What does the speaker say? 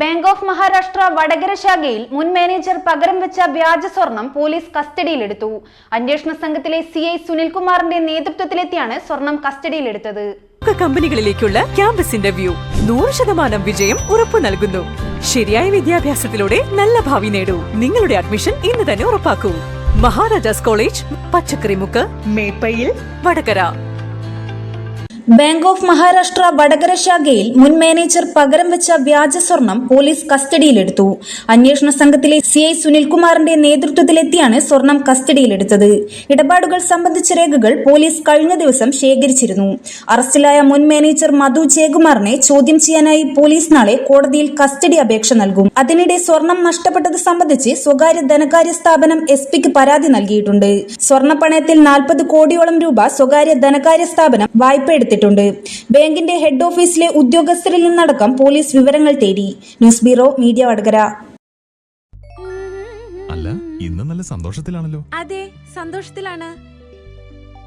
Bank of Maharashtra Vadakara ശാഖയിൽ മുൻ manager പകരം വെച്ച വ്യാജ സ്വർണം പോലീസ് കസ്റ്റഡിയിലെടുത്തു. അന്വേഷണ സംഘത്തിലെ സി ഐ സുനിൽകുമാറിന്റെ നേതൃത്വത്തിലെത്തിയാണ് സ്വർണം കസ്റ്റഡിയിലെടുത്തത്. കമ്പനികളിലേക്കുള്ള ക്യാമ്പസ് ഇന്റർവ്യൂ നൂറ് ശതമാനം വിജയം ഉറപ്പു നൽകുന്നു. ശരിയായ വിദ്യാഭ്യാസത്തിലൂടെ നല്ല ഭാവി നേടൂ. നിങ്ങളുടെ അഡ്മിഷൻ ഇന്ന് തന്നെ ഉറപ്പാക്കൂ. Maharajas college Pachakkarimukku Meppayil Vadakara. Bank of Maharashtra Vadakara ശാഖയിൽ മുൻ മാനേജർ പകരം വെച്ച വ്യാജ സ്വർണം പോലീസ് കസ്റ്റഡിയിലെടുത്തു. അന്വേഷണ സംഘത്തിലെ സി ഐ സുനിൽകുമാറിന്റെ നേതൃത്വത്തിലെത്തിയാണ് സ്വർണം കസ്റ്റഡിയിലെടുത്തത്. ഇടപാടുകൾ സംബന്ധിച്ച രേഖകൾ പോലീസ് കഴിഞ്ഞ ദിവസം ശേഖരിച്ചിരുന്നു. അറസ്റ്റിലായ മുൻ മാനേജർ മധു ജയകുമാറിനെ ചോദ്യം ചെയ്യാനായി പോലീസ് നാളെ കോടതിയിൽ കസ്റ്റഡി അപേക്ഷ നൽകും. അതിനിടെ സ്വർണം നഷ്ടപ്പെട്ടത് സംബന്ധിച്ച് സ്വകാര്യ ധനകാര്യ സ്ഥാപനം എസ് പിക്ക് പരാതി നൽകിയിട്ടുണ്ട്. സ്വർണ പണയത്തിൽ നാൽപ്പത് കോടിയോളം രൂപ സ്വകാര്യ ധനകാര്യ സ്ഥാപനം വായ്പ എടുത്തിട്ടുണ്ട് ബാങ്കിന്റെ ഹെഡ് ഓഫീസിലെ ഉദ്യോഗസ്ഥരിൽ നിന്നടക്കം പോലീസ് വിവരങ്ങൾ തേടി. News bureau media Vadakara. അല്ല ഇന്ന് നല്ല സന്തോഷത്തിലാണല്ലോ. അതെ സന്തോഷത്തിലാണ്.